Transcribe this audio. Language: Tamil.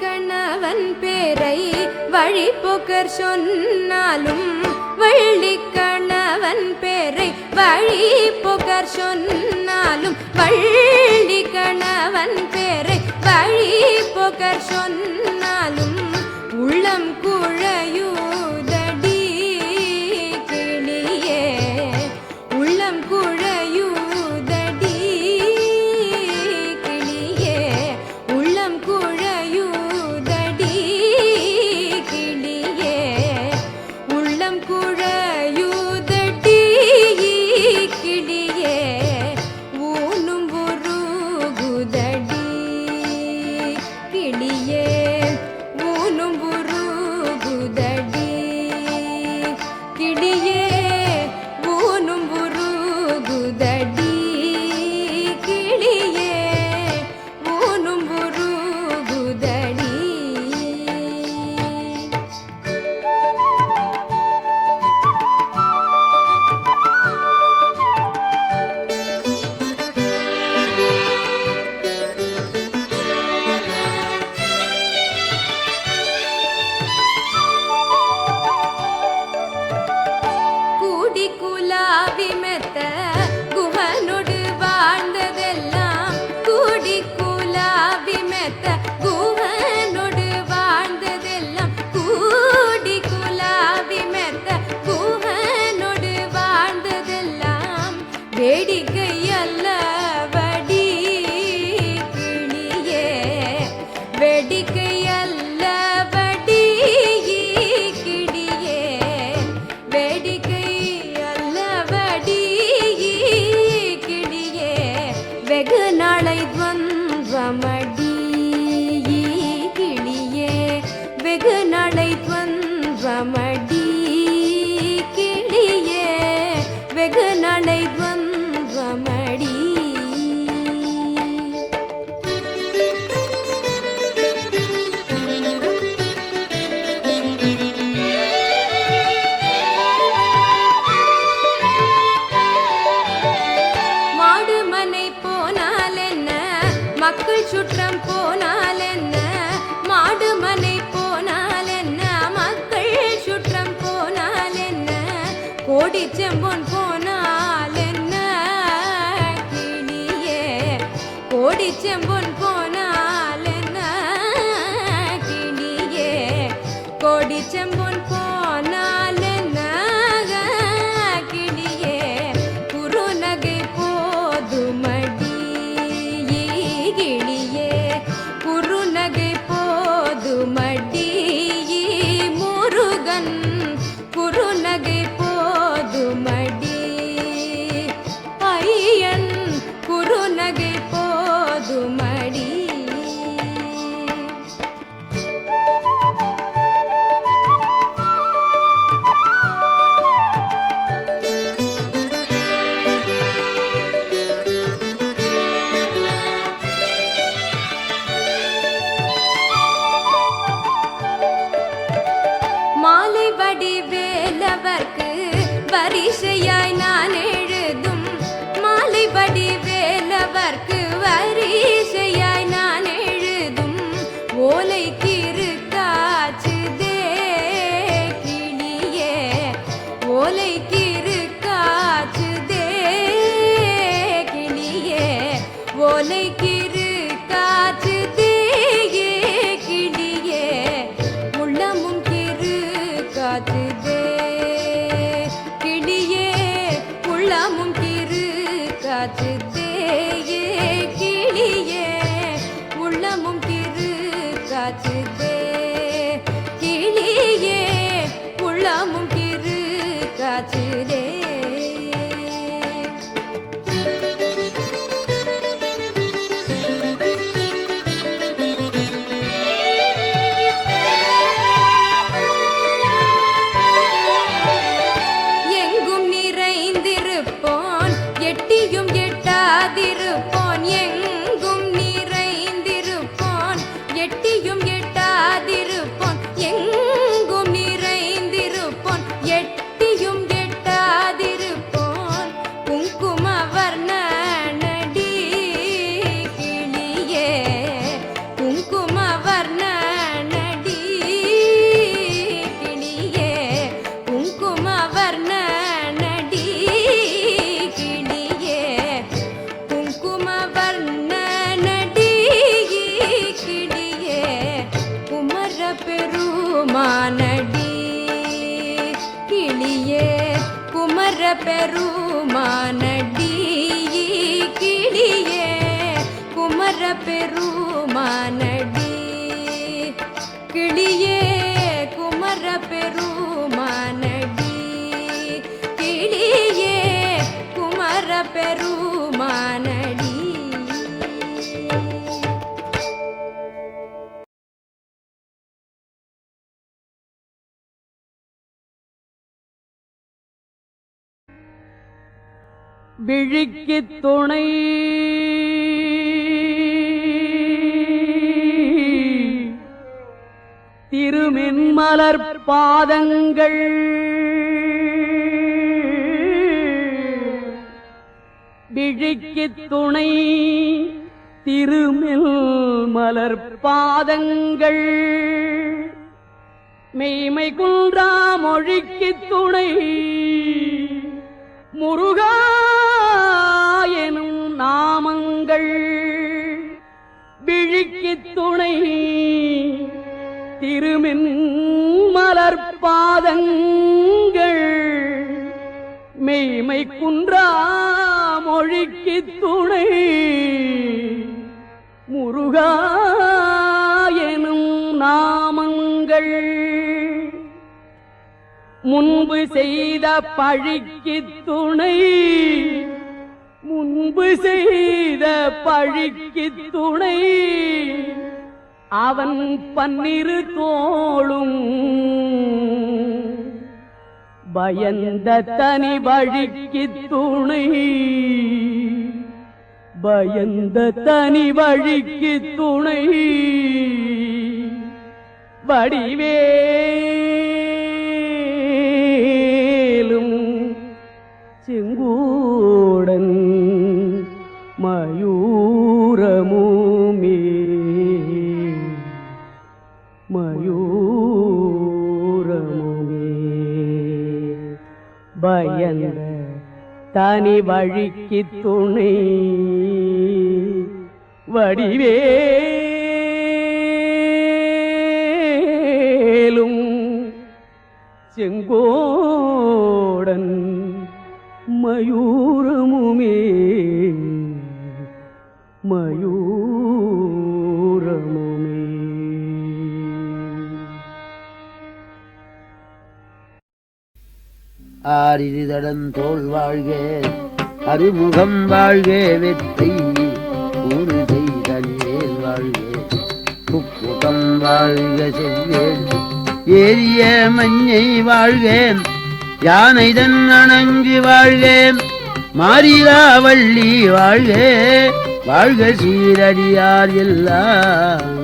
கணவன் பேரை வழி புகர் சொன்னாலும் வள்ளி கணவன் பேரை வழி புகர் சொன்னாலும் வள்ளி கணவன் பேரை வழி புகர் சொன்னாலும் உள்ளம் குழ get that. ഓടിച്ചെമ്പുൻ வாலை வடி வேலவர்க்கு பரிசையாய் நான் எழு রাজ பெருமானடி கிளியே குமர பெருமானடி கிளியே குமர பெருமானடி கிளியே குமர பெருமானடி விழிக்கு துணை. திருமென்மலர் பாதங்கள். விழிக்கு துணை. திருமெல் மலர் பாதங்கள். மெய்மை குன்றா மொழிக்கு துணை. முருகா எனும் நாமங்கள் விழிக்கு துணை திருமின் மலர்பாதங்கள் மெய்மை குன்றா மொழிக்கு துணை முருகா எனும் நாமங்கள் முன்பு செய்த பழிக்கு துணை. முன்பு செய்த பழிக்கு துணை. அவன் பன்னிரு தோளும் பயந்த தனி வழிக்கு துணை. பயந்த தனி வழிக்கு துணை. வடிவே தனி வழிக்கு துணை. வடிவேலும் செங்கோடன் மயூரமுமே. மயூரமுமே ஆரிதடன் தோல் வாழ்க அருமுகம் வாழ்க வெற்றி ஊறு செய்தேல் வாழ்க. புக்குகம் வாழ்க செவ்வேல் ஏரிய மஞ்சை வாழ்க யானைதன் அணங்கு வாழ்க மாரிலா வள்ளி வாழ்க. வாழ்க சீரடியார் எல்லாம்